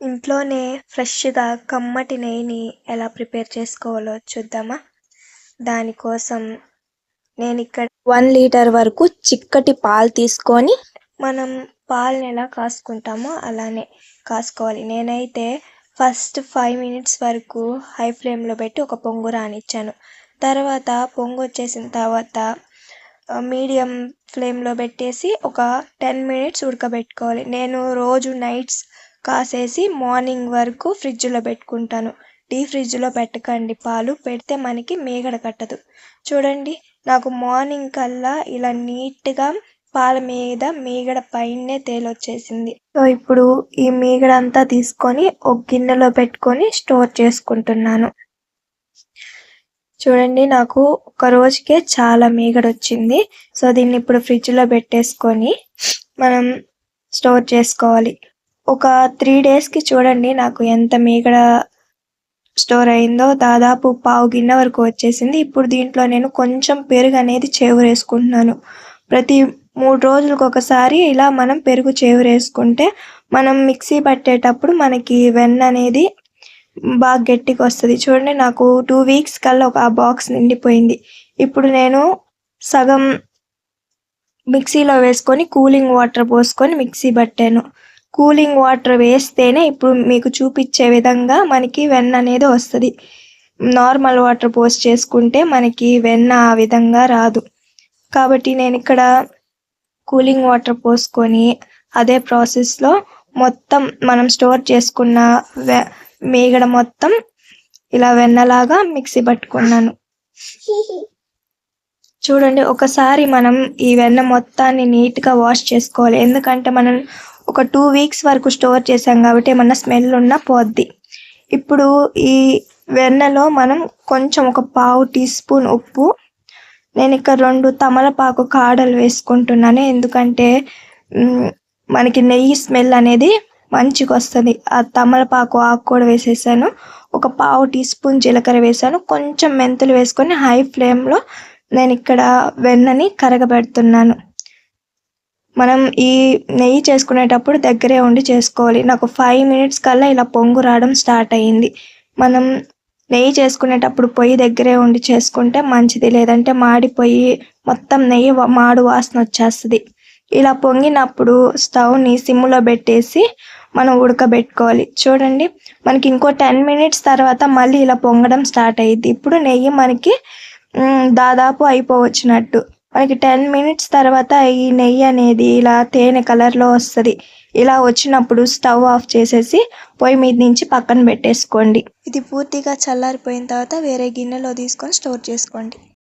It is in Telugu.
ఇంట్లోనే ఫ్రెష్గా కమ్మటి నెయ్యిని ఎలా ప్రిపేర్ చేసుకోవాలో చూద్దామా? దానికోసం నేను ఇక్కడ వన్ లీటర్ వరకు చిక్కటి పాలు తీసుకొని మనం పాలను ఎలా కాసుకుంటామో అలానే కాసుకోవాలి. నేనైతే ఫస్ట్ ఫైవ్ మినిట్స్ వరకు హై ఫ్లేమ్లో పెట్టి ఒక పొంగు రానిచ్చాను. తర్వాత పొంగు వచ్చేసిన తర్వాత మీడియం ఫ్లేమ్లో పెట్టేసి ఒక టెన్ మినిట్స్ ఉడకబెట్టుకోవాలి. నేను రోజు నైట్స్ కాసేసి మార్నింగ్ వరకు ఫ్రిడ్జ్లో పెట్టుకుంటాను. డీ ఫ్రిడ్జ్లో పెట్టకండి. పాలు పెడితే మనకి మీగడ కట్టదు. చూడండి నాకు మార్నింగ్ కల్లా ఇలా నీట్గా పాల మీద మీగడ పైనే తేలొచ్చేసింది. సో ఇప్పుడు ఈ మీగడ అంతా తీసుకొని ఒక గిన్నెలో పెట్టుకొని స్టోర్ చేసుకుంటున్నాను. చూడండి నాకు ఒక రోజుకే చాలా మీగడ వచ్చింది సో దీన్ని ఇప్పుడు ఫ్రిడ్జ్లో పెట్టేసుకొని మనం స్టోర్ చేసుకోవాలి. ఒక త్రీ డేస్కి చూడండి నాకు ఎంత మీగడ స్టోర్ అయిందో దాదాపు పావు గిన్నె వరకు వచ్చేసింది. ఇప్పుడు దీంట్లో నేను కొంచెం పెరుగు అనేది చేవరేసుకుంటున్నాను. ప్రతి మూడు రోజులకు ఒకసారి ఇలా మనం పెరుగు చేవరేసుకుంటే మనం మిక్సీ పట్టేటప్పుడు మనకి వెన్న అనేది బాగా గట్టిగా వస్తుంది. చూడండి నాకు టూ వీక్స్ కల్లా ఒక ఆ బాక్స్ నిండిపోయింది. ఇప్పుడు నేను సగం మిక్సీలో వేసుకొని కూలింగ్ వాటర్ పోసుకొని మిక్సీ పట్టాను. కూలింగ్ వాటర్ వేస్తేనే ఇప్పుడు మీకు చూపించే విధంగా మనకి వెన్న అనేది వస్తుంది. నార్మల్ వాటర్ పోస్ట్ చేసుకుంటే మనకి వెన్న ఆ విధంగా రాదు. కాబట్టి నేను ఇక్కడ కూలింగ్ వాటర్ పోసుకొని అదే ప్రాసెస్లో మొత్తం మనం స్టోర్ చేసుకున్న మీగడ మొత్తం ఇలా వెన్నలాగా మిక్సీ పట్టుకున్నాను. చూడండి ఒకసారి మనం ఈ వెన్న మొత్తాన్ని నీట్గా వాష్ చేసుకోవాలి. ఎందుకంటే మనం ఒక టూ వీక్స్ వరకు స్టోర్ చేసాం కాబట్టి ఏమన్నా స్మెల్ ఉన్నా పోద్ది. ఇప్పుడు ఈ వెన్నలో మనం కొంచెం ఒక పావు టీ స్పూన్ ఉప్పు నేను ఇక్కడ రెండు తమలపాకు కాడలు వేసుకుంటున్నాను. ఎందుకంటే మనకి నెయ్యి స్మెల్ అనేది మంచిగా వస్తుంది. ఆ తమలపాకు ఆకు కూడా వేసేసాను. ఒక పావు టీ స్పూన్ జీలకర్ర వేసాను. కొంచెం మెంతులు వేసుకొని హై ఫ్లేమ్లో నేను ఇక్కడ వెన్నని కరగబెడుతున్నాను. మనం ఈ నెయ్యి చేసుకునేటప్పుడు దగ్గరే ఉండి చేసుకోవాలి. నాకు ఫైవ్ మినిట్స్ కల్లా ఇలా పొంగు రావడం స్టార్ట్ అయ్యింది. మనం నెయ్యి చేసుకునేటప్పుడు పొయ్యి దగ్గరే ఉండి చేసుకుంటే మంచిది లేదంటే మాడిపోయి మొత్తం నెయ్యి మాడు వాసన వచ్చేస్తుంది. ఇలా పొంగినప్పుడు స్టవ్ని సిమ్లో పెట్టేసి మనం ఉడకబెట్టుకోవాలి. చూడండి మనకి ఇంకో టెన్ మినిట్స్ తర్వాత మళ్ళీ ఇలా పొంగడం స్టార్ట్ అయ్యింది ఇప్పుడు నెయ్యి మనకి దాదాపు అయిపోవచ్చినట్టు. మనకి టెన్ మినిట్స్ తర్వాత ఈ నెయ్యి అనేది ఇలా తేనె కలర్లో వస్తుంది. ఇలా వచ్చినప్పుడు స్టవ్ ఆఫ్ చేసేసి పొయ్యి మీద నుంచి పక్కన పెట్టేసుకోండి. ఇది పూర్తిగా చల్లారిపోయిన తర్వాత వేరే గిన్నెలో తీసుకొని స్టోర్ చేసుకోండి.